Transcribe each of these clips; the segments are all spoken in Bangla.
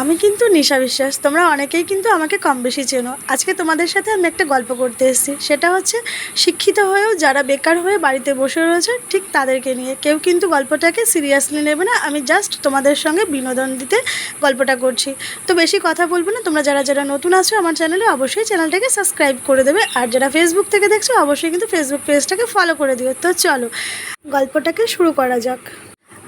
আমি কিন্তু নিশা বিশ্বাস। তোমরা অনেকেই কিন্তু আমাকে কম বেশি চেনো। আজকে তোমাদের সাথে আমি একটা গল্প করতে এসেছি। সেটা হচ্ছে, শিক্ষিত হয়েও যারা বেকার হয়ে বাড়িতে বসে রয়েছে, ঠিক তাদেরকে নিয়ে। কেউ কিন্তু গল্পটাকে সিরিয়াসলি নেবে না। আমি জাস্ট তোমাদের সঙ্গে বিনোদন দিতে গল্পটা করছি। তো বেশি কথা বলব না। তোমরা যারা যারা নতুন আছো আমার চ্যানেলে অবশ্যই চ্যানেলটাকে সাবস্ক্রাইব করে দেবে। আর যারা ফেসবুক থেকে দেখছ, অবশ্যই কিন্তু ফেসবুক পেজটাকে ফলো করে দিও। তো চলো, গল্পটাকে শুরু করা যাক।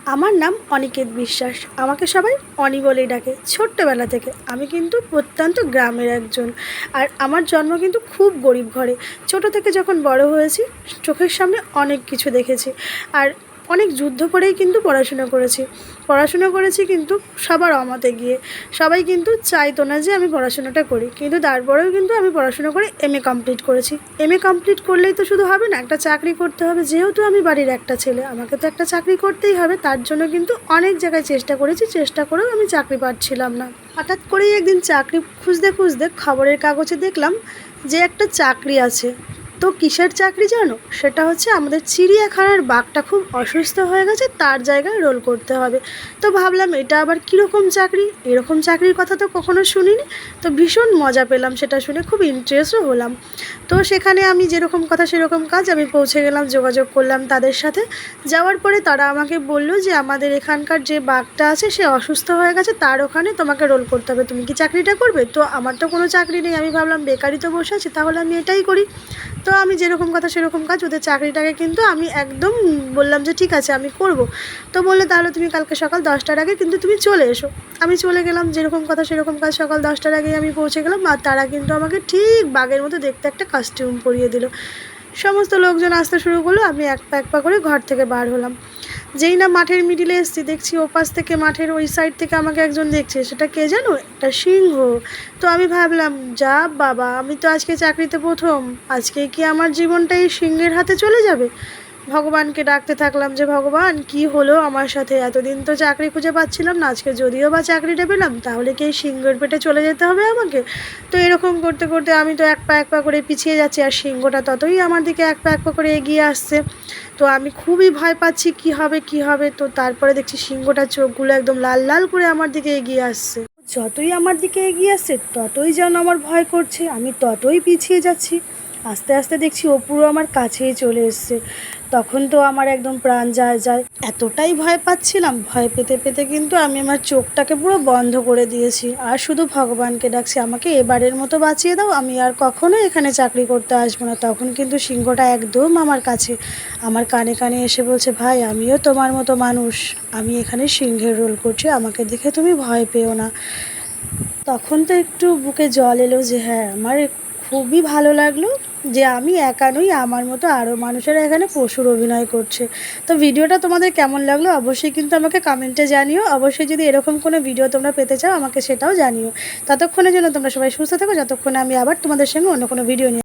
আমার নাম অনিকেত বিশ্বাস। আমাকে সবাই অনি বলেই ডাকে। ছোট্টবেলা থেকে আমি কিন্তু প্রত্যন্ত গ্রামের একজন। আর আমার জন্ম কিন্তু খুব গরিব ঘরে। ছোট থেকে যখন বড় হয়েছি, চোখের সামনে অনেক কিছু দেখেছি। আর অনেক যুদ্ধ করেই কিন্তু পড়াশোনা করেছি। পড়াশোনা করেছি কিন্তু সবার অমতে গিয়ে। সবাই কিন্তু চাইতো না যে আমি পড়াশোনাটা করি। কিন্তু তারপরেও কিন্তু আমি পড়াশোনা করে এম এ কমপ্লিট করেছি। এম এ কমপ্লিট করলেই তো শুধু হবে না, একটা চাকরি করতে হবে। যেহেতু আমি বাড়ির একটা ছেলে, আমাকে তো একটা চাকরি করতেই হবে। তার জন্য কিন্তু অনেক জায়গায় চেষ্টা করেছি, চেষ্টা করেও আমি চাকরি পাচ্ছিলাম না। হঠাৎ করেই একদিন চাকরি খুঁজতে খুঁজতে খবরের কাগজে দেখলাম যে একটা চাকরি আছে। তো কিসের চাকরি জানো? সেটা হচ্ছে আমাদের চিড়িয়াখানার বাঘটা খুব অসুস্থ হয়ে গেছে, তার জায়গায় রোল করতে হবে। তো ভাবলাম, এটা আবার কীরকম চাকরি? এরকম চাকরির কথা তো কখনো শুনিনি। তো ভীষণ মজা পেলাম সেটা শুনে, খুব ইন্টারেস্টও হলাম। তো সেখানে আমি যেরকম কথা সেরকম কাজ আমি পৌঁছে গেলাম, যোগাযোগ করলাম তাদের সাথে। যাওয়ার পরে তারা আমাকে বলল যে, আমাদের এখানকার যে বাঘটা আছে, সে অসুস্থ হয়ে গেছে, তার ওখানে তোমাকে রোল করতে হবে। তুমি কি চাকরিটা করবে? তো আমার তো কোনো চাকরি নেই। আমি ভাবলাম বেকারি তো বসে আছি, তাহলে আমি এটাই করি। তো আমি যেরকম কথা সেরকম কাজ, ওদের চাকরিটাকে কিন্তু আমি একদম বললাম যে ঠিক আছে, আমি করব। তো বললে তাহলে তুমি কালকে সকাল দশটার আগে কিন্তু তুমি চলে এসো। আমি চলে গেলাম, যেরকম কথা সেরকম কাজ, সকাল দশটার আগেই আমি পৌঁছে গেলাম আর তারা কিন্তু আমাকে ঠিক বাঘের মতো দেখতে একটা কাস্টিউম পরিয়ে দিল। সমস্ত লোকজন আসতে শুরু করল, আমি এক পা এক পা করে ঘর থেকে বার হলাম। যেই না মাঠের মিডিলে এসছি, দেখছি ওপাশ থেকে মাঠের ওই সাইড থেকে আমাকে একজন দেখছে। সেটা কে জানো? একটা সিংহ। তো আমি ভাবলাম, যা বাবা, আমি তো আজকে চাকরিতে প্রথম। আজকে কি আমার জীবনটা এই সিংহের হাতে চলে যাবে? ভগবানকে ডাকতে থাকলাম যে, ভগবান, কি হলো আমার সাথে? এতদিন তো চাকরি খুঁজে পাচ্ছিলাম না, আজকে যদিও বা চাকরিটা পেলাম, তাহলে কি সিংহের পেটে চলে যেতে হবে আমাকে? তো এরকম করতে করতে আমি তো এক পা এক পা করে পিছিয়ে যাচ্ছি, আর সিংহটা ততই আমার দিকে এক পা এক পা করে এগিয়ে আসছে। তো আমি খুবই ভয় পাচ্ছি, কি হবে কি হবে? তো তারপরে দেখছি সিংহটার চোখগুলো একদম লাল লাল করে আমার দিকে এগিয়ে আসছে। যতই আমার দিকে এগিয়ে আসছে, ততই যেন আমার ভয় করছে, আমি ততই পিছিয়ে যাচ্ছি। আস্তে আস্তে দেখছি ও পুরো আমার কাছেই চলে এসছে। তখন তো আমার একদম প্রাণ যায় যায়। এতটাই ভয় পাচ্ছিলাম, ভয় পেতে পেতে কিন্তু আমি আমার চোখটাকে পুরো বন্ধ করে দিয়েছি। আর শুধু ভগবানকে ডাকছি, আমাকে এবারের মতো বাঁচিয়ে দাও, আমি আর কখনো এখানে চাকরি করতে আসব না। তখন কিন্তু সিংহটা একদম আমার কাছে, আমার কানে কানে এসে বলছে, ভাই, আমিও তোমার মতো মানুষ, আমি এখানে সিংহের রোল করছি, আমাকে দেখে তুমি ভয় পেও না। তখন তো একটু বুকে জল এলো যে হ্যাঁ আমার খুবই ভালো লাগল যে আমি একা নই, আমার মতো আরও মানুষেরা এখানে প্রচুর অভিনয় করছে। তো ভিডিওটা তোমাদের কেমন লাগল অবশ্যই কিন্তু আমাকে কমেন্টে জানিও। অবশ্যই যদি এরকম কোনো ভিডিও তোমরা পেতে চাও, আমাকে সেটাও জানিও। ততক্ষণের জন্য তোমরা সবাই সুস্থ থাকো। যতক্ষণে আমি আবার তোমাদের সঙ্গে অন্য কোনো ভিডিও নিয়ে